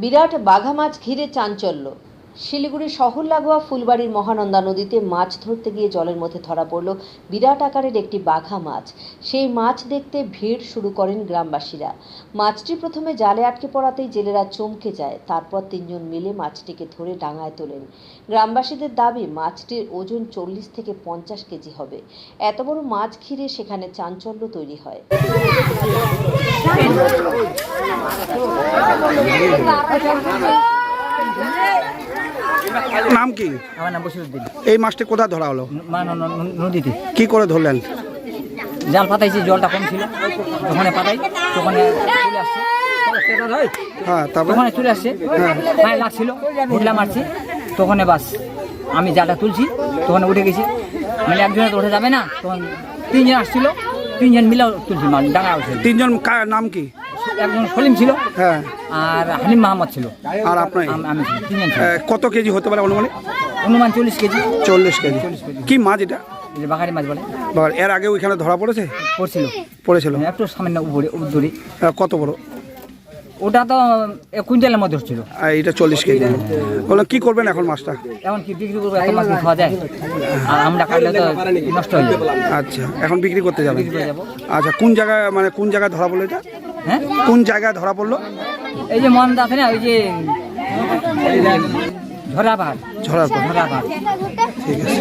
বিরাট বাঘা মাছ ঘিরে চাঞ্চল্য। শিলিগুড়ি শহর লাগোয়া ফুলবাড়ির মহানন্দা নদীতে মাছ ধরতে গিয়ে জলের মধ্যে ধরা পড়ল বিরাট আকারের একটি বাঘা মাছ সেই মাছ দেখতে ভিড় শুরু করেন গ্রামবাসীরা। মাছটি প্রথমে জালে আটকে পড়াতেই জেলেরা চমকে যায়, তারপর তিনজন মিলে মাছটিকে ধরে ডাঙায় তোলেন। গ্রামবাসীদের দাবি, মাছটির ওজন চল্লিশ থেকে পঞ্চাশ কেজি হবে। এত বড় মাছ ঘিরে সেখানে চাঞ্চল্য তৈরি হয়। নাম কি? আমার নাম বসিরুদ্দিন এই মাছটি কোথায় ধরা হলো? মা ন- ন- নদীতে। কি করে ধরলেন? জাল পাতাইছি জলটা কম ছিল। তখন পাতাই তখন চলে আসছে। হ্যাঁ তারপরে? তখন চলে আসছে। পায়ে লাগছিল ঘুরলা মারছি। তখন বাস আমি জালটা তুলছি তখন উঠে গেছি। মানে একজনে তো উঠে যাবে না তখন তিনজন আসছিল তিনজন মিলে তুলছি মাছ ডাঙা তিনজন কার নাম কি? একজন সলিম ছিল হ্যাঁ। আর হালিম মাহমদ ছিল। আর আপনার আমি ছিল তিনজন ছিল কত কেজি হতে পারে অনুমানিক? অনুমান চল্লিশ কেজি। চল্লিশ কেজি। কি মাছ এটা? এই যে বাঘারি মাছ বলে। বাবার, এর আগে ওইখানে ধরা পড়েছে? পড়ছিল। পড়েছিল। একটু সামান্য উপরে দূরে আহ, কত বড়? ওটা তো এক কুইন্টালের মধ্যে আর এটা চল্লিশ কেজি। কি করবেন এখন মাছটা? এখন কি বিক্রি করব এত মাছ কি খাওয়া যায়? আর আমরা কাটলে তো নষ্ট হয়ে যাবে। আচ্ছা এখন বিক্রি করতে যাবেন। বিক্রি করে যাব। আচ্ছা কোন জায়গায় মানে কোন জায়গায় ধরা পড়ল এটা? হ্যাঁ? কোন জায়গায় ধরা পড়ল? এই যে মন্দা আছে না ওই যে ঝরা ভাত ঝরার পর ঝরা ভাত ঠিক আছে।